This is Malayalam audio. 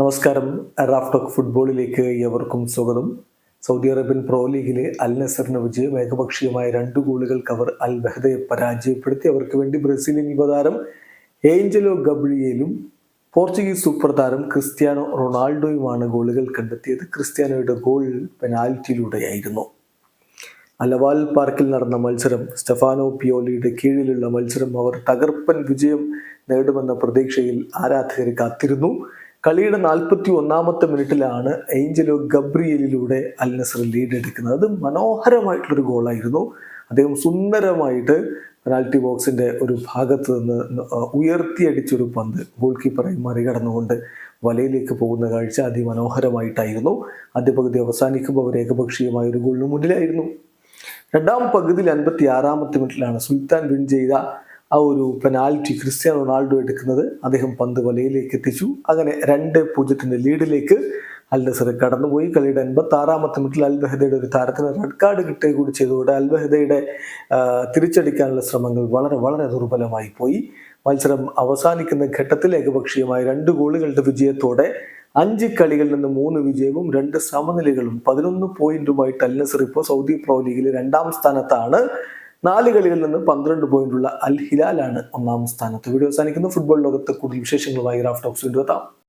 നമസ്കാരം. റാഫ് ടോക്ക് ഫുട്ബോളിലേക്ക് ഏവർക്കും സ്വാഗതം. സൗദി അറേബ്യൻ പ്രോ ലീഗിലെ അൽ നസറിന് വിജയം ഏകപക്ഷീയമായ രണ്ട് ഗോളുകൾക്ക് അവർ അൽ ബഹദയെ പരാജയപ്പെടുത്തി. അവർക്ക് വേണ്ടി ബ്രസീലിയൻ യുവതാരം ഏഞ്ചലോ ഗബ്രിയേലും പോർച്ചുഗീസ് സൂപ്പർ താരം ക്രിസ്ത്യാനോ റൊണാൾഡോയുമാണ് ഗോളുകൾ കണ്ടെത്തിയത്. ക്രിസ്ത്യാനോയുടെ ഗോൾ പെനാൽറ്റിയിലൂടെയായിരുന്നു. അലവാൽ പാർക്കിൽ നടന്ന മത്സരം സ്റ്റെഫാനോ പിയോലിയുടെ കീഴിലുള്ള മത്സരം അവർ തകർപ്പൻ വിജയം നേടുമെന്ന പ്രതീക്ഷയിൽ ആരാധകർ കാത്തിരുന്നു. കളിയുടെ നാൽപ്പത്തി ഒന്നാമത്തെ മിനിറ്റിലാണ് ഏഞ്ചലോ ഗബ്രിയലിലൂടെ അൽ നസർ ലീഡ് എടുക്കുന്നത്. അത് മനോഹരമായിട്ടുള്ളൊരു ഗോളായിരുന്നു. അദ്ദേഹം സുന്ദരമായിട്ട് പെനാൽറ്റി ബോക്സിന്റെ ഒരു ഭാഗത്ത് നിന്ന് ഉയർത്തിയടിച്ചൊരു പന്ത് ഗോൾ കീപ്പറെ മറികടന്നുകൊണ്ട് വലയിലേക്ക് പോകുന്ന കാഴ്ച അതിമനോഹരമായിട്ടായിരുന്നു. ആദ്യ പകുതി അവസാനിക്കുമ്പോൾ അവർ ഏകപക്ഷീയമായ ഒരു ഗോളിന് മുന്നിലായിരുന്നു. രണ്ടാം പകുതിയിൽ അൻപത്തി ആറാമത്തെ മിനിറ്റിലാണ് സുൽത്താൻ വിൻ ചെയ്ത ആ ഒരു പെനാൽറ്റി ക്രിസ്ത്യാനോ റൊണാൾഡോ എടുക്കുന്നത് അദ്ദേഹം പന്ത് വലയിലേക്ക് എത്തിച്ചു. അങ്ങനെ രണ്ട് പൂജ്യത്തിന്റെ ലീഡിലേക്ക് അൽ നസർ കടന്നുപോയി. കളിയുടെ എൺപത്തി ആറാമത്തെ മിനിറ്റിൽ അൽബഹദയുടെ ഒരു താരത്തിന് റെഡ് കാർഡ് കിട്ടുക കൂടി ചെയ്തതോടെ അൽബഹദയുടെ തിരിച്ചടിക്കാനുള്ള ശ്രമങ്ങൾ വളരെ വളരെ ദുർബലമായി പോയി. മത്സരം അവസാനിക്കുന്ന ഘട്ടത്തിൽ ഏകപക്ഷീയമായ രണ്ട് ഗോളുകളുടെ വിജയത്തോടെ അഞ്ച് കളികളിൽ നിന്ന് മൂന്ന് വിജയവും രണ്ട് സമനിലകളും പതിനൊന്ന് പോയിന്റുമായിട്ട് അൽനസർ ഇപ്പോൾ സൗദി പ്രോ ലീഗിലെ രണ്ടാം സ്ഥാനത്താണ്. നാല് കളികളിൽ നിന്ന് പന്ത്രണ്ട് പോയിന്റുള്ള അൽ ഹിലാലാണ് ഒന്നാം സ്ഥാനത്ത്. വീഡിയോ അവസാനിക്കുന്ന. ഫുട്ബോൾ ലോകത്ത് കൂടുതൽ വിശേഷങ്ങളുമായി റാഫ് ടോക്സ് വീണ്ടും എത്താം.